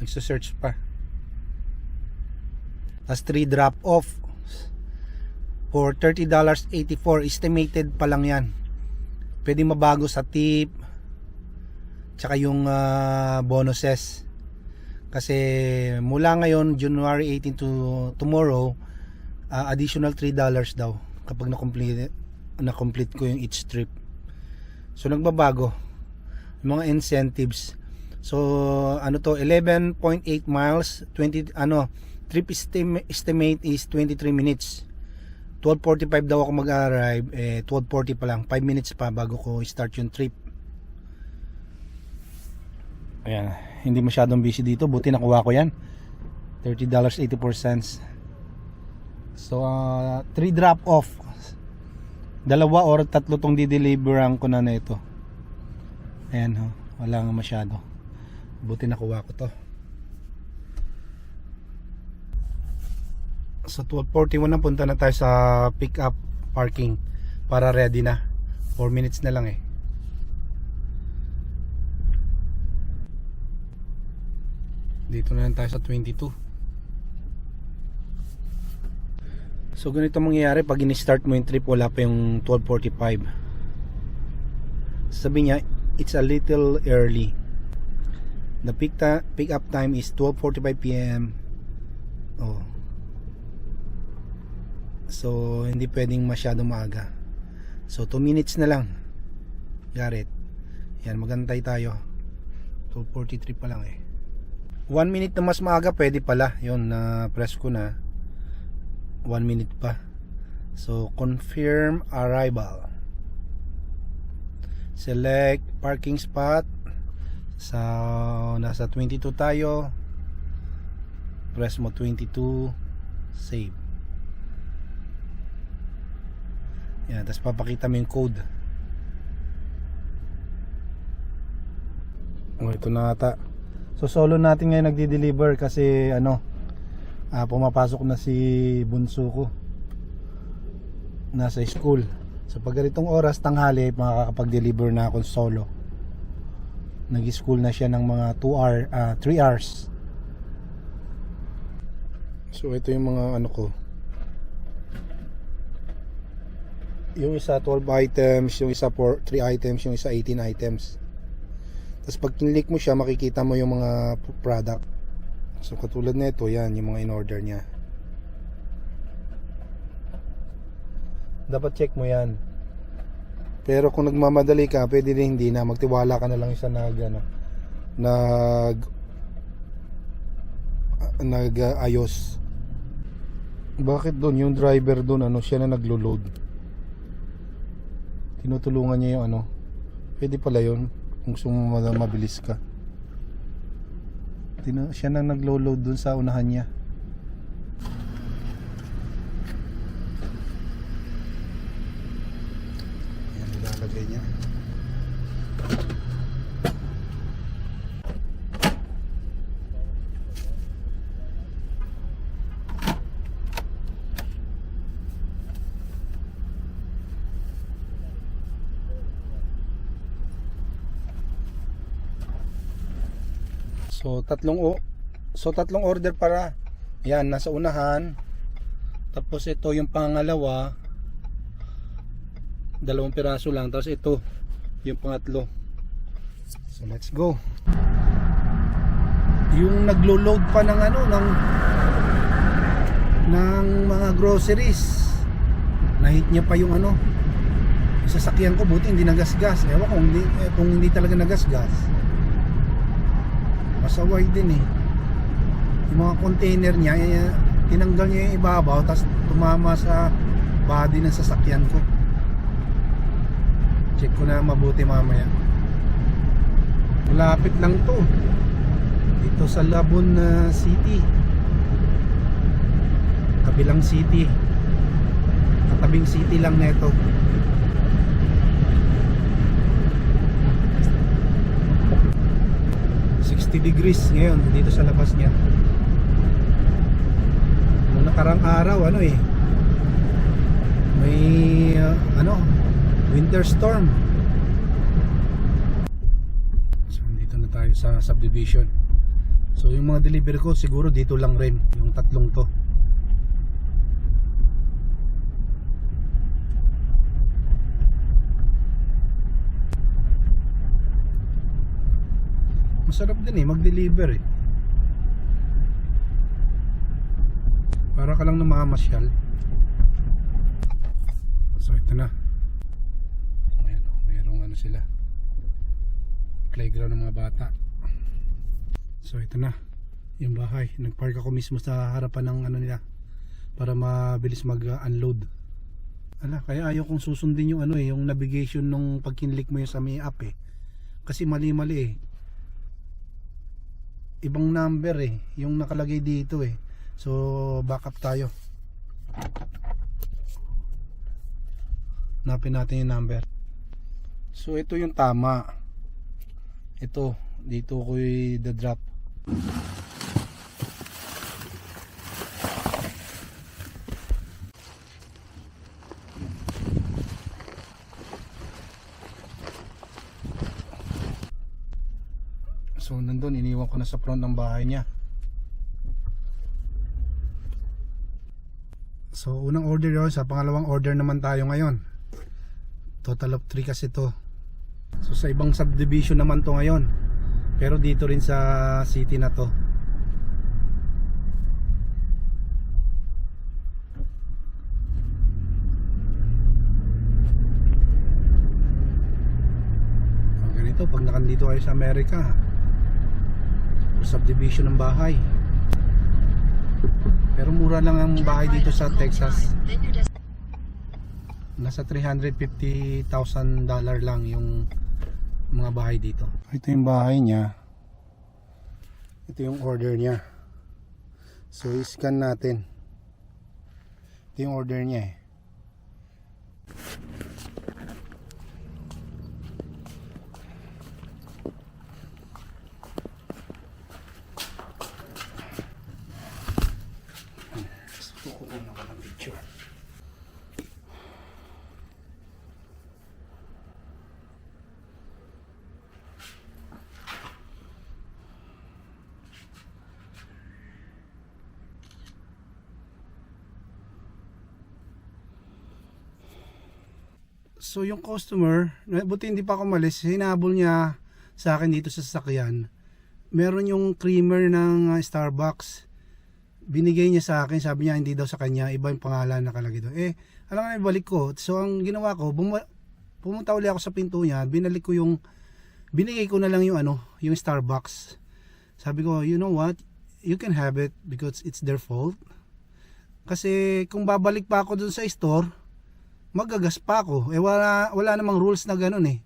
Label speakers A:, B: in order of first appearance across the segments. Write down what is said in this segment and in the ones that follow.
A: Nagsa-search pa. Tapos 3 drop off for $30.84 estimated pa lang yan. Pwede mabago sa tip tsaka yung ah, bonuses. Kasi mula ngayon January 18 to tomorrow ah, additional $3 daw kapag na-complete na-complete ko yung each trip. So nagbabago yung mga incentives. So ano to 11.8 miles 20 ano trip estim- estimate is 23 minutes. 12.45 daw ako mag-arrive eh 12.40 pa lang 5 minutes pa bago ko start yung trip. Ayan, hindi masyadong busy dito. Buti nakuha ko yan. $30.84. So, 3 drop off. Dalawa or tatlo tong dideliveran ko na na ito. Ayan, ho. wala nga masyado. Buti nakuha ko to. So, 12.41 na punta na tayo sa pick up parking para ready na. 4 minutes na lang eh. Dito na lang tayo sa 22. So ganito mangyayari pag in-start mo yung trip wala pa yung 12.45. Sabi niya, it's a little early. The pick, ta- pick up time is 12.45 p.m. Oh. So hindi pwedeng masyado maaga. So 2 minutes na lang. Garrett. Yan, magantay tayo. 12.43 pa lang eh. 1 minute na mas maaga pwede pala. Yun, na press ko na. 1 minute pa. So, confirm arrival. Select parking spot. So, nasa 22 tayo. Press mo 22. Save. Yan, tapos papakita mo yung code. Oh, ito na ata. So solo natin ngayon nagdi-deliver kasi ano ah, pumapasok na si bunso ko nasa school. So pag ganitong oras tanghali makakapag-deliver na ako solo. Nag-school na siya ng mga 2 hour, 3 hours. So ito yung mga ano ko. Yung isa 12 items, yung isa 4 3 items, yung isa 18 items. Tapos pag kinlik mo siya, makikita mo yung mga product. So katulad nito, yan yung mga in-order niya. Dapat check mo yan. Pero kung nagmamadali ka, pwede rin hindi na magtiwala ka na lang sa nag ano, nag ah, nag ah. Bakit doon yung driver doon ano siya na naglo-load? Tinutulungan niya yung ano. Pwede pala yun kung gusto mo ma- mabilis ka. Tina, siya na naglo-load dun sa unahan niya. Yan, nilalagay niya. So tatlong o So tatlong order para. Yan, nasa unahan. Tapos ito yung pangalawa. Dalawang piraso lang. Tapos ito yung pangatlo. So let's go. Yung naglo-load pa ng ano ng ng mga groceries. Nahit niya pa yung ano. Sasakyan ko buti hindi nagasgas. Ewan ko hindi, eh, kung hindi talaga nagasgas pasaway din eh. Yung mga container niya tinanggal niya yung ibabaw tapos tumama sa body ng sasakyan ko. Check ko na mabuti mamaya. Malapit lang to. Dito sa Labon uh, City. Kabilang city. Katabing city lang neto 60 degrees ngayon dito sa labas niya. Nung nakarang araw ano eh may uh, ano winter storm. So dito na tayo sa subdivision. So yung mga delivery ko siguro dito lang rin, yung tatlong to. Masarap din eh, mag-deliver eh. Para ka lang na makamasyal. So ito na. Ayan, oh, mayroong ano sila. Playground ng mga bata. So ito na. Yung bahay. Nagpark ako mismo sa harapan ng ano nila. Para mabilis mag-unload. Ala, kaya ayaw kong susundin yung ano eh, yung navigation nung pagkinlik mo yung sa may app eh. Kasi mali-mali eh. Ibang number eh, yung nakalagay dito eh. So, back up tayo. Napin natin yung number. So, ito yung tama. Ito, dito ko the drop. So nandun, iniwan ko na sa front ng bahay niya. So unang order yun, sa pangalawang order naman tayo ngayon. Total of 3 kasi to. So sa ibang subdivision naman to ngayon. Pero dito rin sa city na to. Ganito, pag nakandito kayo sa Amerika, subdivision ng bahay. Pero mura lang ang bahay dito sa Texas. Nasa 350,000 dollar lang yung mga bahay dito. Ito yung bahay niya. Ito yung order niya. So i-scan natin. Ito yung order niya eh. Kukunin ako ng picture. So yung customer, buti hindi pa ako malis, hinabol niya sa akin dito sa sasakyan. Meron yung creamer ng uh, Starbucks binigay niya sa akin, sabi niya hindi daw sa kanya, iba yung pangalan nakalagay doon. Eh, alam nga ibalik ko. So ang ginawa ko, pumunta uli ako sa pinto niya, binalik ko yung binigay ko na lang yung ano, yung Starbucks. Sabi ko, you know what? You can have it because it's their fault. Kasi kung babalik pa ako doon sa store, magagas pa ako. Eh wala wala namang rules na ganoon eh.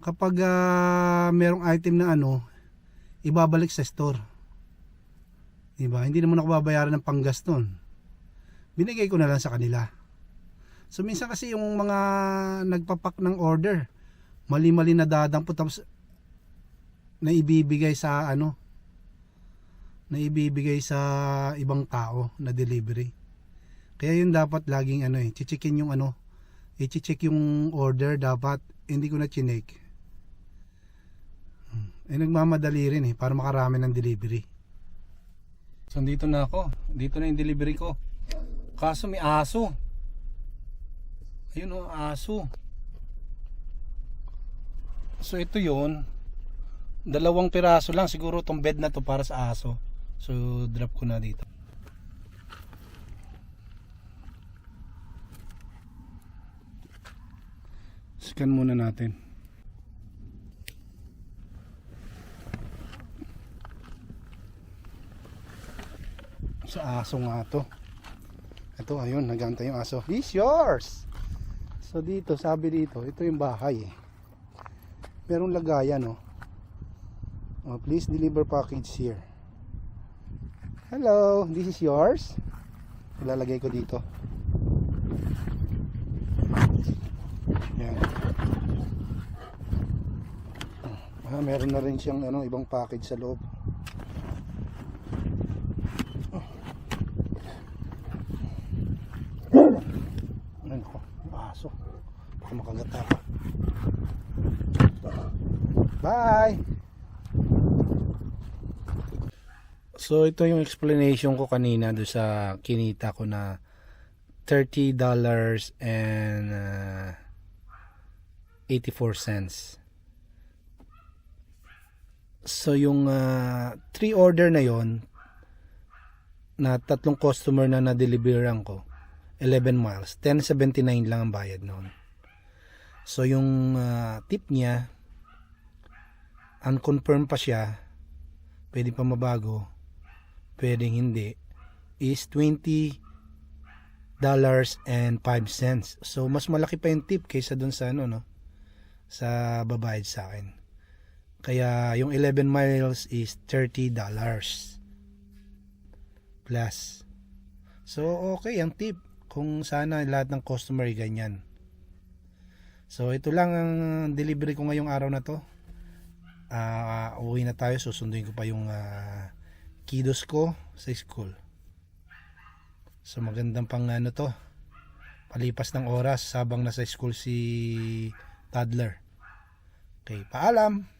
A: Kapag ah, merong item na ano, ibabalik sa store. Diba? Hindi naman ako babayaran ng panggas nun. Binigay ko na lang sa kanila. So minsan kasi yung mga nagpapak ng order, mali-mali na dadampot tapos na ibibigay sa ano, na ibibigay sa ibang tao na delivery. Kaya yun dapat laging ano eh, chichikin yung ano, i-check yung order dapat hindi ko na chinek. Hmm. Eh nagmamadali rin eh para makarami ng delivery. So dito na ako. Dito na yung delivery ko. Kaso may aso. Ayun oh, aso. So ito yon Dalawang piraso lang siguro tong bed na to para sa aso. So drop ko na dito. Scan muna natin. sa aso nga to ito ayun nagantay yung aso this yours so dito sabi dito ito yung bahay eh. merong lagayan oh. oh please deliver package here hello this is yours ilalagay ko dito yan ah, meron na rin siyang ano, ibang package sa loob ako, yung aso. Baka makagata pa. Bye! So ito yung explanation ko kanina do sa kinita ko na $30 and uh, 84 cents. So yung uh, three order na yon na tatlong customer na na-deliveran ko 11 miles 10.79 lang ang bayad noon. So yung uh, tip niya unconfirmed pa siya pwede pa mabago pwedeng hindi is 20 dollars and 5 cents. So mas malaki pa yung tip kaysa dun sa ano no sa babayad sa akin. Kaya yung 11 miles is 30 dollars plus. So okay ang tip kung sana lahat ng customer ganyan. So ito lang ang delivery ko ngayong araw na to. Ah, uwi na tayo susunduin ko pa yung ah, kiddos ko sa school. So magandang pang ano to. Palipas ng oras habang nasa school si toddler. Okay, paalam.